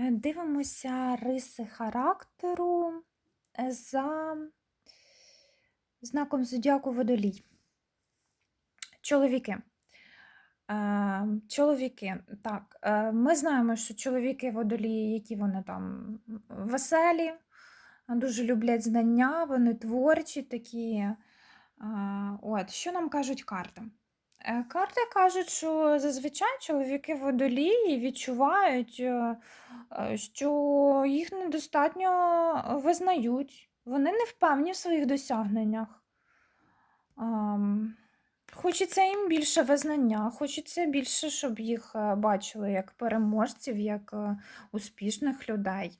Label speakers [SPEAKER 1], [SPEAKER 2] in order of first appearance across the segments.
[SPEAKER 1] Е, Дивимося риси характеру е, за знаком зодіаку водолій. Чоловіки. Е, Чоловіки, так, ми знаємо, що чоловіки водолії, які вони там веселі, дуже люблять знання, вони творчі такі. От, що нам кажуть карти? Е, Карти кажуть, що зазвичай чоловіки водолії відчувають, е, е, що їх недостатньо визнають. Вони не впевнені в своїх досягненнях. Хочеться їм більше визнання, хочеться більше, щоб їх бачили як переможців, як успішних людей.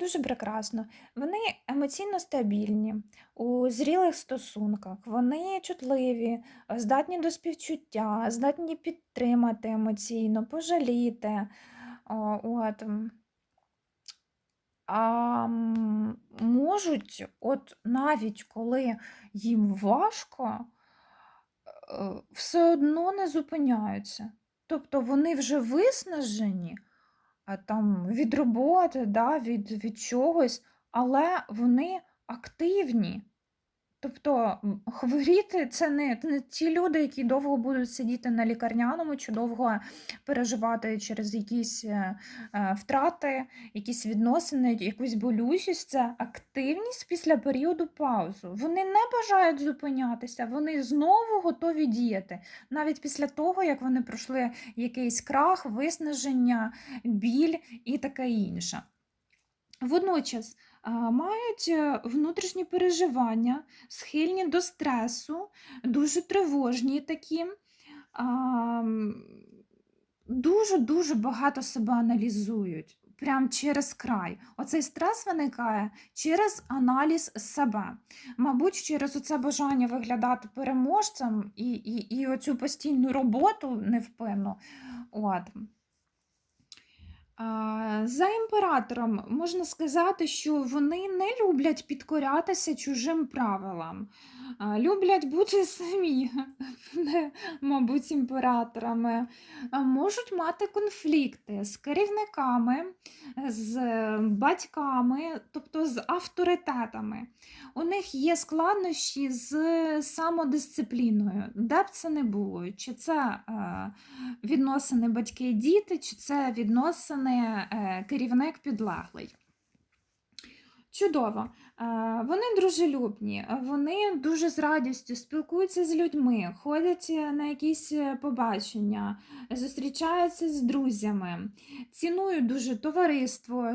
[SPEAKER 1] Дуже прекрасно. Вони емоційно стабільні у зрілих стосунках, вони чутливі, здатні до співчуття, здатні підтримати емоційно, пожаліти. От. А, можуть, от навіть коли їм важко, е, все одно не зупиняються. Тобто вони вже виснажені там, від роботи, да, від, від чогось, але вони активні. Тобто хворіти це не, не ті люди, які довго будуть сидіти на лікарняному чи довго переживати через якісь е, е, втрати, якісь відносини, якусь болючість. Це активність після періоду паузу. Вони не бажають зупинятися, вони знову готові діяти, навіть після того, як вони пройшли якийсь крах, виснаження, біль і таке інше. Водночас мають е, внутрішні переживання, схильні до стресу, дуже тривожні такі. Дуже-дуже багато себе аналізують, прям через край. Оцей стрес виникає через аналіз себе. Мабуть, через оце бажання виглядати переможцем і, і, і оцю постійну роботу невпинну. От. За імператором можна сказати, що вони не люблять підкорятися чужим правилам, люблять бути самі, мабуть, імператорами, можуть мати конфлікти з керівниками, з батьками, тобто з авторитетами. У них є складнощі з самодисципліною, де б це не було, чи це е, відносини батьки і діти, чи це відносини е, керівник підлеглий. Чудово. Е, Вони дружелюбні, вони дуже з радістю спілкуються з людьми, ходять е, на якісь е, побачення, зустрічаються з друзями, цінують дуже товариство,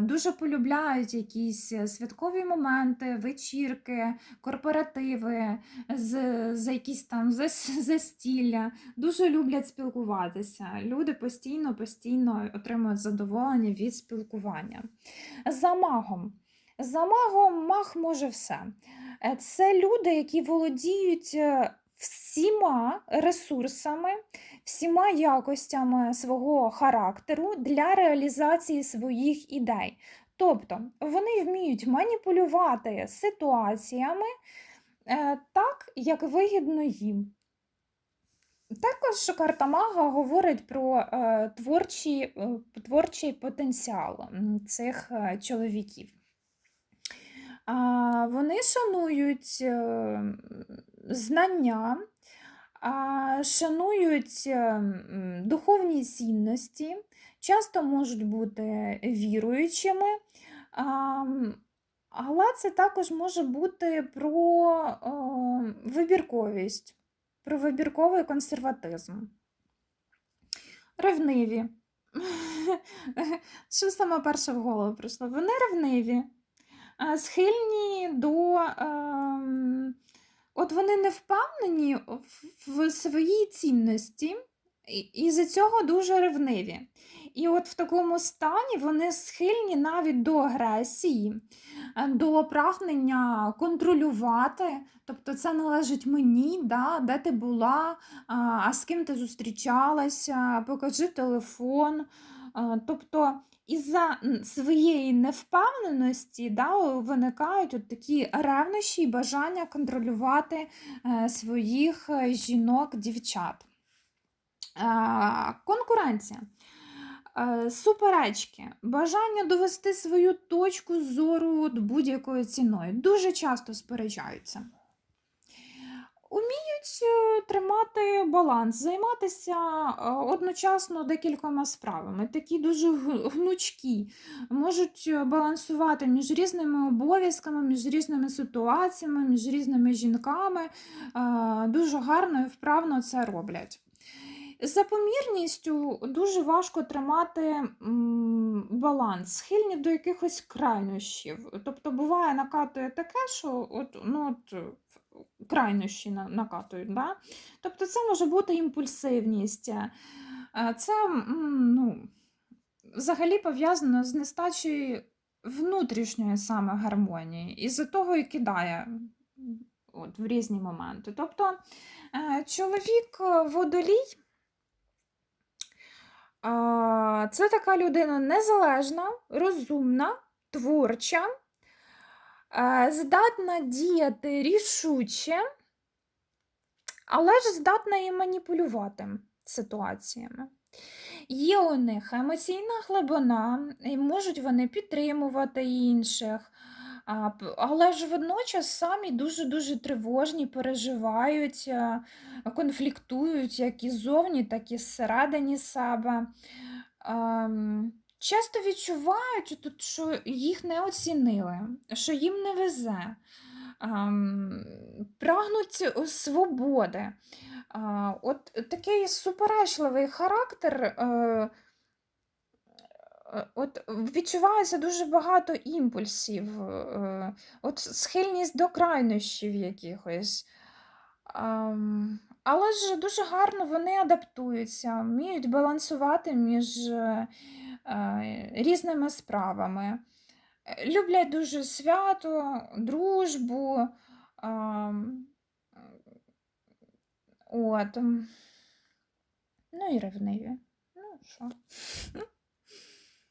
[SPEAKER 1] дуже полюбляють якісь святкові моменти, вечірки, корпоративи, за якісь там застілля, дуже люблять спілкуватися. Люди постійно, постійно отримують задоволення від спілкування. За магом. За магом маг може все. Е, Це люди, які володіють е, всіма ресурсами, всіма якостями свого характеру для реалізації своїх ідей. Тобто вони вміють маніпулювати ситуаціями е, так, як вигідно їм. Також карта мага говорить про творчий, творчий потенціал цих чоловіків. Вони шанують е, знання, шанують е, духовні цінності, часто можуть бути віруючими, але це також може бути про е, вибірковість, про вибірковий консерватизм. Ревниві. Що саме перше в голову прийшло? Вони ревниві схильні до. ем, От вони не впевнені в- своїй цінності, і за цього дуже ревниві. І от в такому стані вони схильні навіть до агресії, е, до прагнення контролювати. Тобто це належить мені, да, де ти була, а, а з ким ти зустрічалася, покажи телефон. Тобто із-за своєї невпевненості да, виникають от такі ревнощі і бажання контролювати е, своїх е, жінок, дівчат. Е, Конкуренція. Е, суперечки, бажання довести свою точку зору будь-якою ціною. Дуже часто сперечаються. Уміють е, тримати баланс, займатися е, одночасно декількома справами, такі дуже гнучкі, можуть е, балансувати між різними обов'язками, між різними ситуаціями, між різними жінками. Е, Дуже гарно і вправно це роблять. За помірністю дуже важко тримати баланс, схильні до якихось крайнощів. Тобто буває накатує таке, що от, ну, от, крайнощі на- накатують. Да? Тобто це може бути імпульсивність. е, Це ну, взагалі пов'язано з нестачею внутрішньої саме гармонії. І за того і кидає от, в різні моменти. Тобто е, чоловік е, водолій. Це така людина незалежна, розумна, творча, здатна діяти рішуче, але ж здатна і маніпулювати ситуаціями. Є у них емоційна глибина, і можуть вони підтримувати інших, але ж водночас самі дуже-дуже тривожні, переживають, е, конфліктують як і зовні, так і зсередині себе. Часто відчувають, тут, що їх не оцінили, що їм не везе, прагнуть свободи. От такий суперечливий характер. е, е, От відчувається дуже багато імпульсів, е, от схильність до крайнощів якихось. Але ж дуже гарно вони адаптуються, вміють балансувати між різними справами. Е, Люблять дуже свято, дружбу. От. Ну і ревниві. Ну, що?